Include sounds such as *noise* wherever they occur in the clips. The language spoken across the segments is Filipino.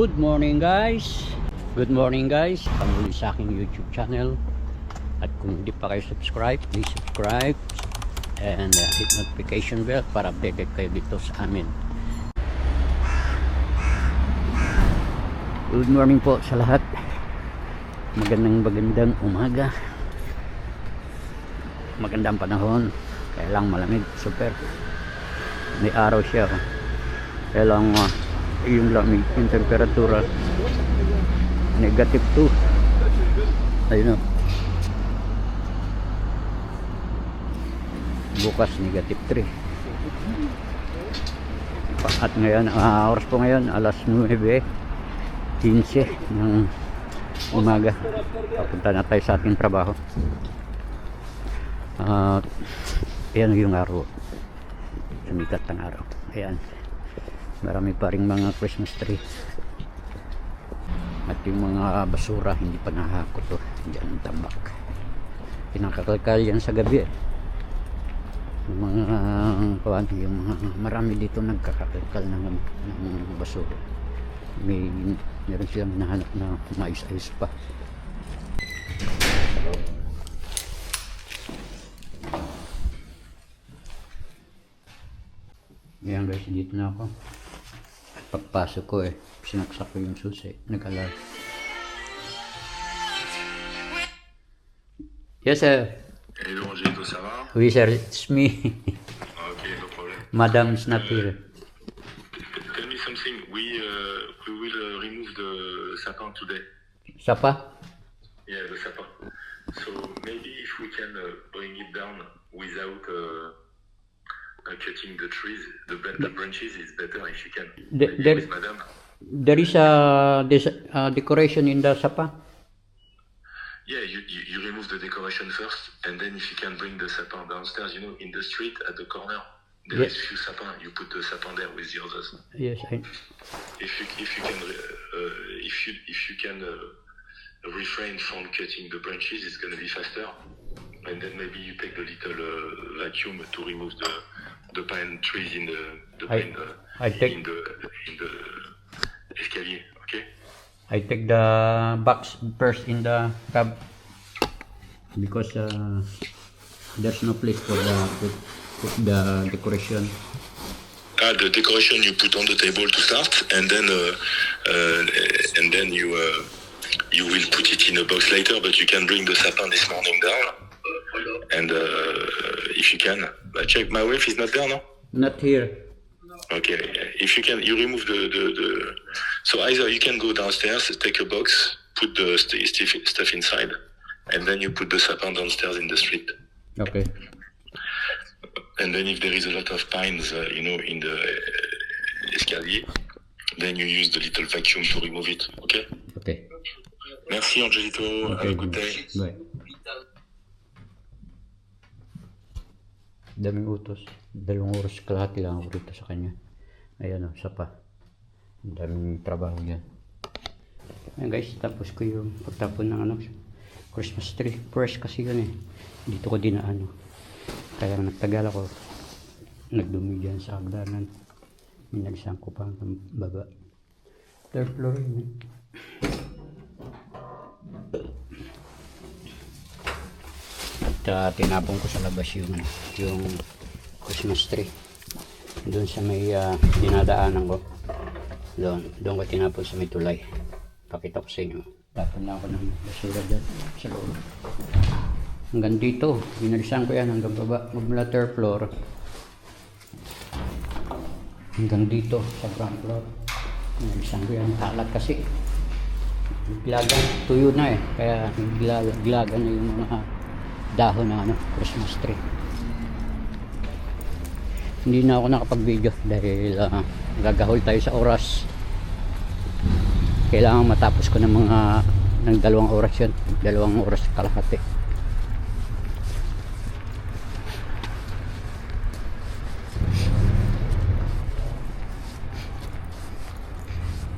Good morning guys. Good morning guys. Pamuli sa aking YouTube channel. At kung hindi pa kayo subscribe Please subscribe And uh, hit notification bell Para updated kayo dito sa amin. Good morning po sa lahat. Magandang magandang umaga. Magandang panahon. Kaya lang malamig. Super. May araw siya oh. Kaya uh, yung lamig, yung temperatura. Negative 2 ayun o bukas negative 3 at ngayon, ah, oras po ngayon alas 9 15 ng umaga. Papunta na tayo sa ating trabaho. At yan yung araw. Sumikat ang araw. Ayan marami pa rin mga Christmas tree. At yung mga basura hindi pa nahakot to dyan ang tabak pinakakalkal yan sa gabi eh. yung mga kawan, yung mga marami dito nagkakakalkal ng, ng basura. May meron silang nahanap na mais-ayos pa. Ayan guys, dito na ako. Pagpasok ko eh, sinaksak ko yung susi. Nag-alarm. Yes sir. Hello Angelo, ça va? Oui sir, it's me. Ok, no problem. Madam is not here. Tell me something. We uh, we will uh, remove the sapin today. Sapa? Yeah, the sapin. So maybe if we can uh, bring it down without uh, uh, cutting the trees, the, bran- the branches is better if you can. The- there- with Madame. There is a decoration in the sapa? Yeah, you, you, you remove the decoration first, and then if you can bring the sapin downstairs, you know, in the street at the corner, there Yeah. is few sapin. You put the sapin there with the others. Yes, I, if you if you can uh, if you if you can uh, refrain from cutting the branches, it's going to be faster. And then maybe you take the little uh, vacuum to remove the the pine trees in the, the I- pine uh, I take- in the in the escalier. Okay. I take the box first in the cab because uh, there's no place for the put, put the decoration. Ah, the decoration you put on the table to start, and then uh, uh, and then you uh, you will put it in a box later. But you can bring the sapin this morning down, and uh, if you can, uh, check. My wife is not there, no? Not here. Okay, if you can, you remove the, the, the so either you can go downstairs, take a box, put the st- stuff, stuff inside, and then you put the sapin downstairs in the street. Okay. And then if there is a lot of pines, uh, you know, in the uh, escalier, then you use the little vacuum to remove it. Okay. Okay. Merci Angelito. Have a good day. Bye. Daming utos. Dalawang oras kalahati lang ako rito sa kanya. Ayan o, isa pa. Ang daming trabaho yan. Ayan guys, tapos ko yung pagtapon ng ano, Christmas tree. Fresh kasi yun eh. Dito ko dinaan. oh. Kaya nagtagal ako. Nagdumi dyan sa hagdanan. Minagsan ko pa hanggang baba. Third floor yun eh. At uh, tinapon ko sa labas yung, yung Christmas tree. Doon sa may uh, dinadaanan ko. Doon, doon ko tinapon sa may tulay. Pakita ko sa inyo. Tapon na ako ng basura dyan sa loob. Hanggang dito, binalisan ko yan hanggang baba. Magmula third floor. Hanggang dito sa ground floor. Binalisan ko yan. Kalat kasi. Gilagan, tuyo na eh. Kaya gilagan, gilagan na yung mga dahon ng ano, Christmas tree. Hindi na ako nakapag-video dahil ah, gagahol tayo sa oras. Kailangan matapos ko ng mga ng dalawang oras yun. Dalawang oras kalahati.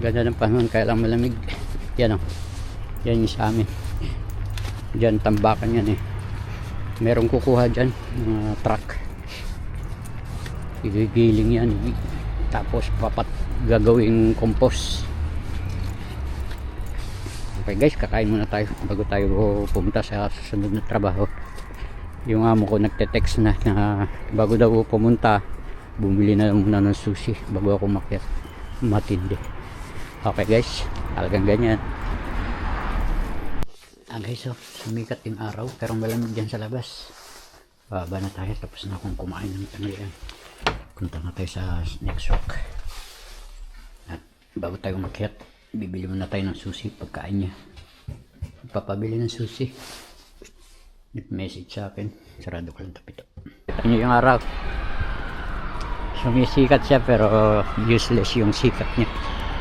Ganda ng panahon, kaya lang malamig. Yan o. Yan yung sa amin. Diyan, tambakan yan eh. Merong kukuha dyan, mga truck. Igigiling yan. Tapos papat gagawing compost. Okay guys, kakain muna tayo bago tayo pumunta sa susunod na trabaho. Yung amo ko nagte-text na, na bago daw pumunta, bumili na muna ng sushi bago ako makyat. Matindi. Okay guys, talagang ganyan. Ah guys, oh, sumikat yung araw pero malamig dyan sa labas. Baba na tayo tapos na akong kumain ng tanghalian. Punta na tayo sa next walk. At bago tayo makyat, bibili muna tayo ng sushi pagkain niya. Papabili ng sushi. Nag-message sa akin. Sarado ko lang tapito. Kita niyo yung araw. Sumisikat siya pero useless yung sikat niya.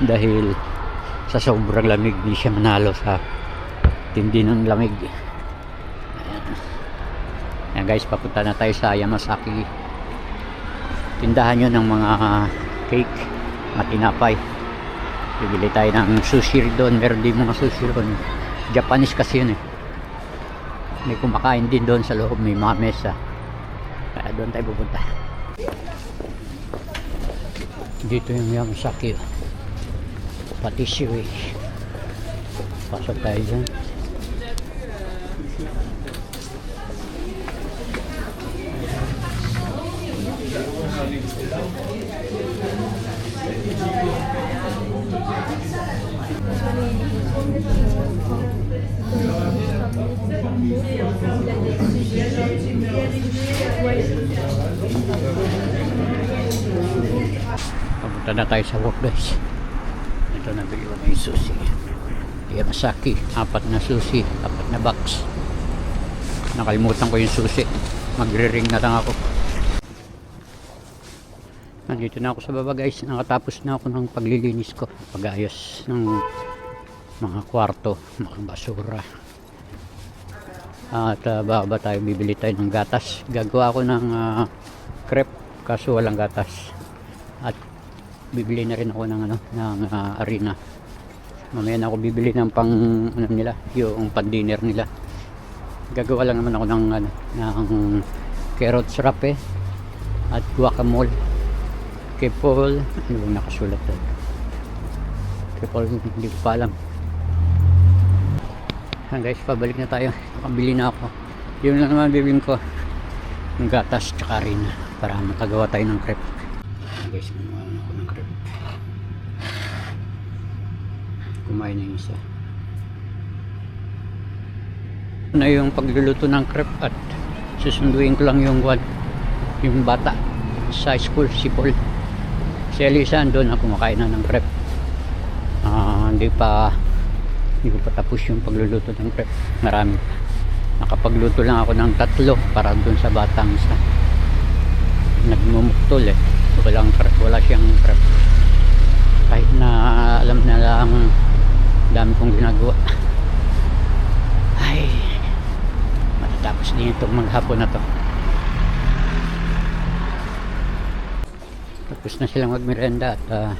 Dahil sa sobrang lamig, di siya manalo sa tindi ng lamig. Ayan. Ayan guys, papunta na tayo sa Yamasaki. Tindahan yun ng mga cake at tinapay. Bibili tayo ng sushi doon. Meron din mga sushi doon. Japanese kasi yun eh. May kumakain din doon sa loob. May mga mesa. Kaya doon tayo pupunta. Dito yung Yamasaki. Pati siwi. Pasok tayo dyan. Papunta na tayo sa work guys. Ito na bigyan na yung sushi. Yamasaki, apat na sushi, apat na box. Nakalimutan ko yung sushi. Magre-ring na lang ako. Nandito na ako sa baba guys. Nakatapos na ako ng paglilinis ko. Pag-ayos ng mga kwarto, mga basura. At uh, baba tayo, bibili tayo ng gatas. Gagawa ako ng ah, crepe kaso walang gatas. At bibili na rin ako ng ano ng ah, arena mamaya na ako bibili ng pang ano nila yung pan dinner nila gagawa lang naman ako ng ano ng carrots rape at guacamole Paul ano nakasulat kay Paul hindi ko pa alam Ayan guys pabalik na tayo. Makabili na ako. Yun lang naman bibili ko. Ng gatas tsaka arena para makagawa tayo ng crepe. Ayan guys gumawa na ako ng crepe. Kumain na yung isa. Na yung pagluluto ng crepe at susunduin ko lang yung one yung bata sa school si Paul. Si Elisa doon ako kumakain na ng crepe. Ah, hindi pa hindi ko pa tapos yung pagluluto ng crepe marami nakapagluto lang ako ng tatlo para doon sa batang isa. Nagmumuktol eh. Walang crepe wala siyang crepe kahit na alam na lang dami kong ginagawa. *laughs* Ay matatapos din itong maghapon na to. Tapos na silang magmerenda at ah,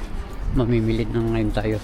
mamimili na ngayon tayo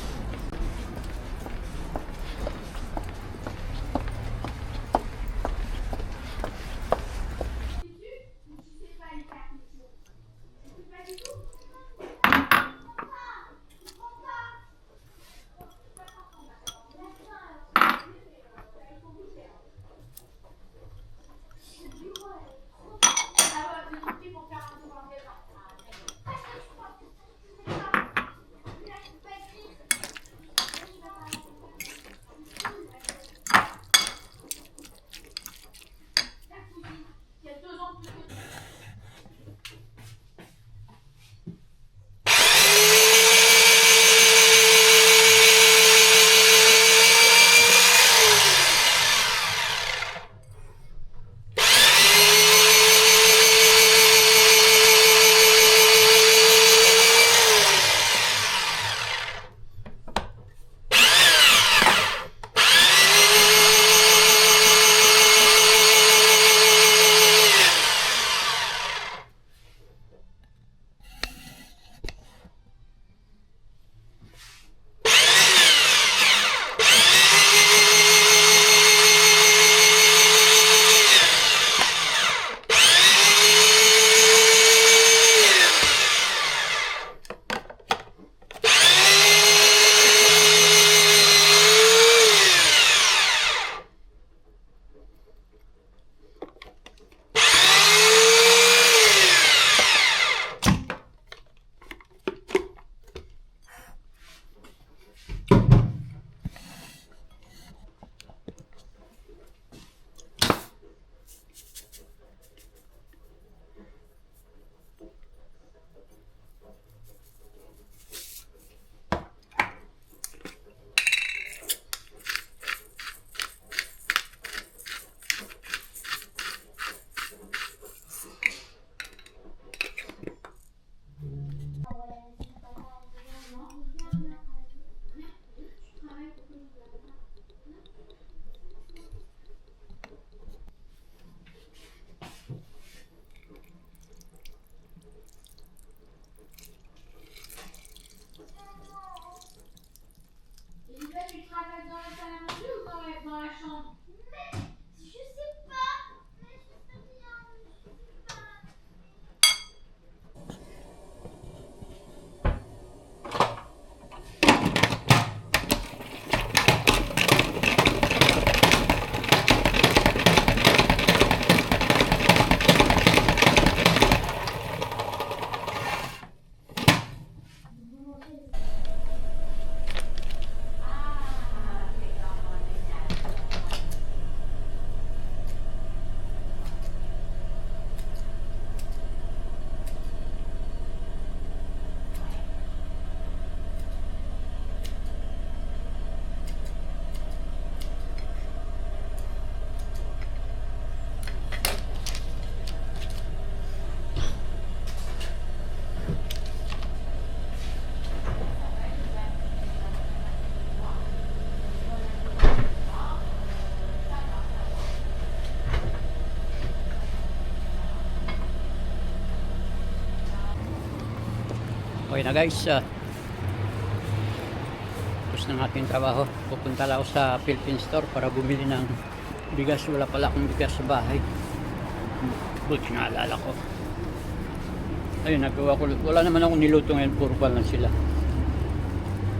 Okay na guys. Uh, tapos ng ating trabaho. Pupunta lang ako sa Philippine Store para bumili ng bigas. Wala pala akong bigas sa bahay. Buti naalala ko. Ayun, nagawa ko. Wala naman akong niluto ngayon. Puro pa lang sila.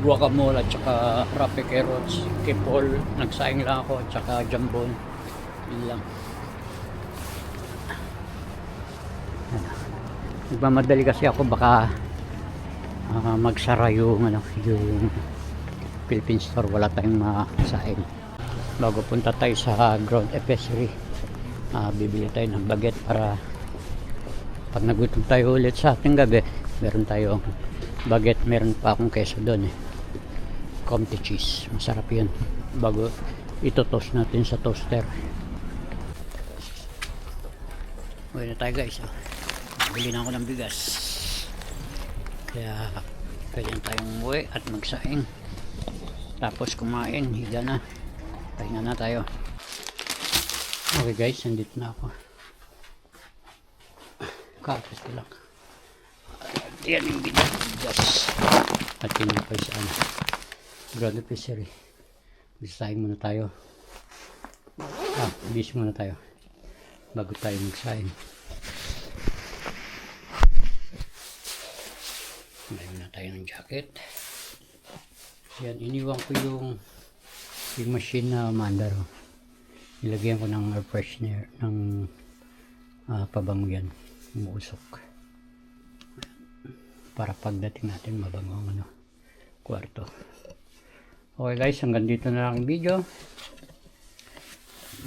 Guacamole at saka rape carrots. Kipol. Nagsaing lang ako at saka jambon. Yun lang. Nagmamadali kasi ako baka ah, magsara yung ano yung Philippine store. Wala tayong masain bago punta tayo sa ground epicery ah, bibili tayo ng baget para pag nagutom tayo ulit sa ating gabi meron tayong baget meron pa akong keso doon eh. Comté cheese. Masarap yun. Bago itotoast natin sa toaster. Uwi na tayo guys oh. bili na ako ng bigas kaya na tayong umuwi at magsaing. Tapos kumain, higa na. Pahinga na tayo. Okay guys, nandito na ako. Kapos ko lang. Yan yung bigas. At tinapay sa ano. Grand Epicery. Bisahin muna tayo. Ah, bis muna tayo. Bago tayo magsaing. Meron na tayo ng jacket. Yan, iniwan ko yung yung machine na mandaro. Nilagyan ko ng air freshener ng ah, pabango yan. Umuusok. Para pagdating natin mabango ang ano, kwarto. Okay guys, hanggang dito na lang ang video.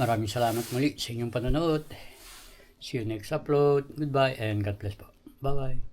Maraming salamat muli sa inyong panonood. See you next upload. Goodbye and God bless po. Bye-bye.